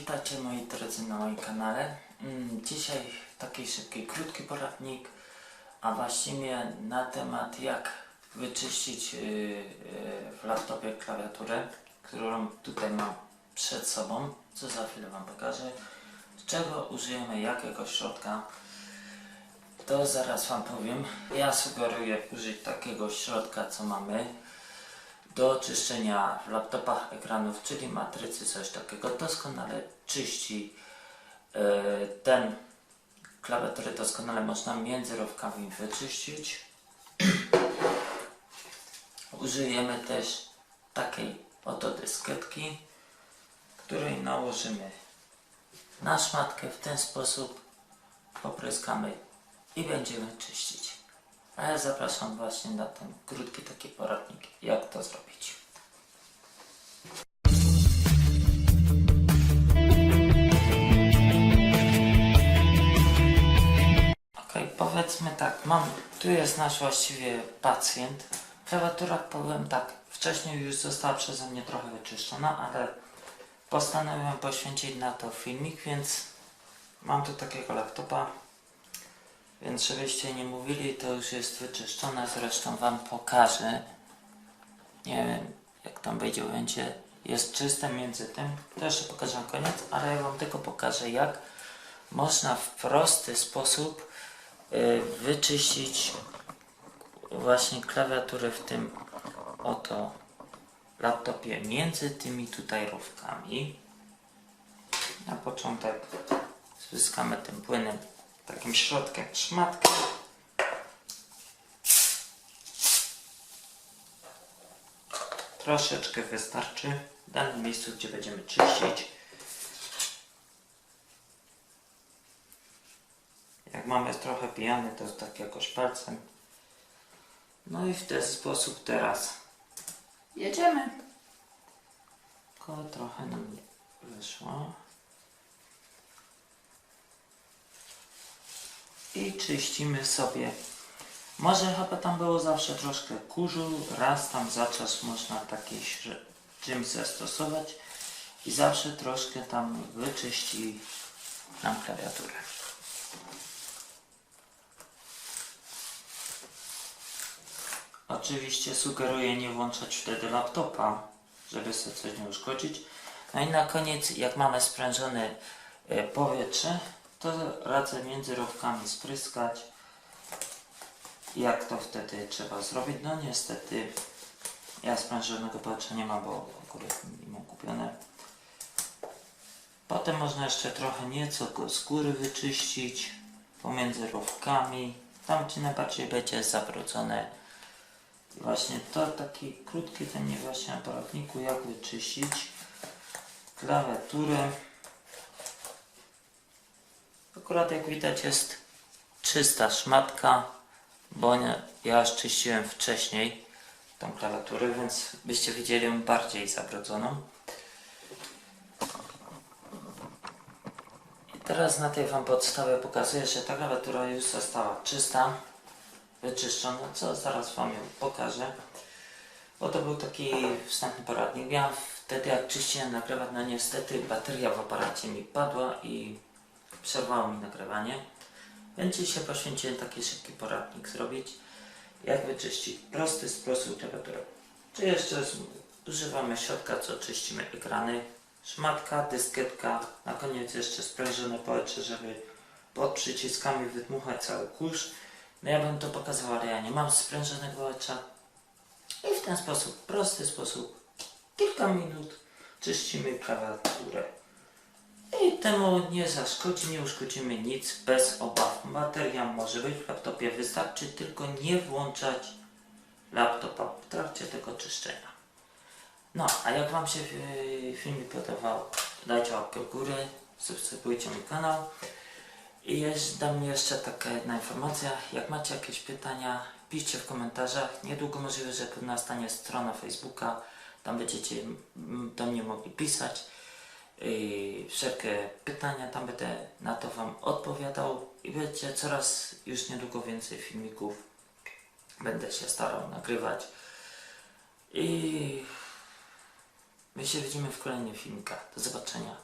witajcie moi drodzy na moim kanale. Mm, Dzisiaj taki szybki, krótki poradnik, a właściwie na temat jak wyczyścić yy, yy, w laptopie klawiaturę, którą tutaj mam przed sobą, co za chwilę Wam pokażę. Z czego użyjemy jakiego środka, to zaraz Wam powiem. Ja sugeruję użyć takiego środka, co mamy do czyszczenia w laptopach ekranów, czyli matrycy, coś takiego doskonale czyści e, ten klawiatury doskonale można między rowkami wyczyścić. Użyjemy też takiej oto dyskietki, której nałożymy na szmatkę w ten sposób, popryskamy i będziemy czyścić. A ja zapraszam właśnie na ten krótki taki poradnik, jak to zrobić. Okej, powiedzmy tak, mam, tu jest nasz właściwie pacjent. Klawiatura, powiem tak, wcześniej już została przeze mnie trochę wyczyszczona, ale postanowiłem poświęcić na to filmik, więc mam tu takiego laptopa, więc żebyście nie mówili, to już jest wyczyszczone, zresztą Wam pokażę. Nie wiem, jak tam będzie, będzie. Jest czyste między tym. Jeszcze pokażę na koniec, ale ja Wam tylko pokażę, jak można w prosty sposób y, wyczyścić właśnie klawiaturę w tym oto laptopie między tymi tutaj rówkami. Na początek zyskamy tym płynem takim środkiem szmatkę. Troszeczkę wystarczy w danym miejscu, gdzie będziemy czyścić. Jak mamy trochę pijany, to tak jakoś palcem. No i w ten sposób teraz jedziemy. Tylko trochę nam nie wyszło. I czyścimy sobie. Może chyba tam było zawsze troszkę kurzu, raz tam za czas można taki czymś zastosować i zawsze troszkę tam wyczyści nam klawiaturę. Oczywiście sugeruję nie włączać wtedy laptopa, żeby sobie coś nie uszkodzić. No i na koniec, jak mamy sprężone e, powietrze, to radzę między rowkami spryskać. Jak to wtedy trzeba zrobić? No niestety ja sprężonego powietrza nie mam, bo akurat mam kupione. Potem można jeszcze trochę nieco góry wyczyścić pomiędzy rowkami. Tam gdzie najbardziej będzie zabrudzone. I właśnie to taki krótki ten nie właśnie na poradniku jak wyczyścić klawiaturę. Akurat jak widać jest czysta szmatka, bo nie, ja już czyściłem wcześniej tą klawiaturę, więc byście widzieli ją bardziej zabrudzoną. I teraz na tej Wam podstawie pokazuję, że ta klawiatura już została czysta, wyczyszczona, co zaraz Wam ją pokażę. Bo to był taki wstępny poradnik. Ja wtedy jak czyściłem nagrywać, no niestety bateria w aparacie mi padła i przerwało mi nagrywanie. Więc dzisiaj poświęciłem taki szybki poradnik zrobić, jak wyczyścić prosty sposób klawiaturę. Czy jeszcze używamy środka, co czyścimy ekrany, szmatka, dyskietka, na koniec jeszcze sprężone powietrze, żeby pod przyciskami wydmuchać cały kurz. No ja bym to pokazał, ale ja nie mam sprężonego powietrza. I w ten sposób, prosty sposób, kilka minut czyścimy klawiaturę. Temu nie zaszkodzi, nie uszkodzimy nic bez obaw. Bateria może być w laptopie, wystarczy tylko nie włączać laptopa w trakcie tego czyszczenia. No, a jak Wam się yy, filmik podobał, dajcie łapkę w górę, subskrybujcie mój kanał. I dam jeszcze taka jedna informacja, jak macie jakieś pytania, piszcie w komentarzach. Niedługo możliwe, że nastanie strona Facebooka, tam będziecie do mnie mogli pisać wszelkie pytania, tam będę na to Wam odpowiadał i będzie coraz już niedługo więcej filmików. Będę się starał nagrywać i my się widzimy w kolejnych filmikach. Do zobaczenia.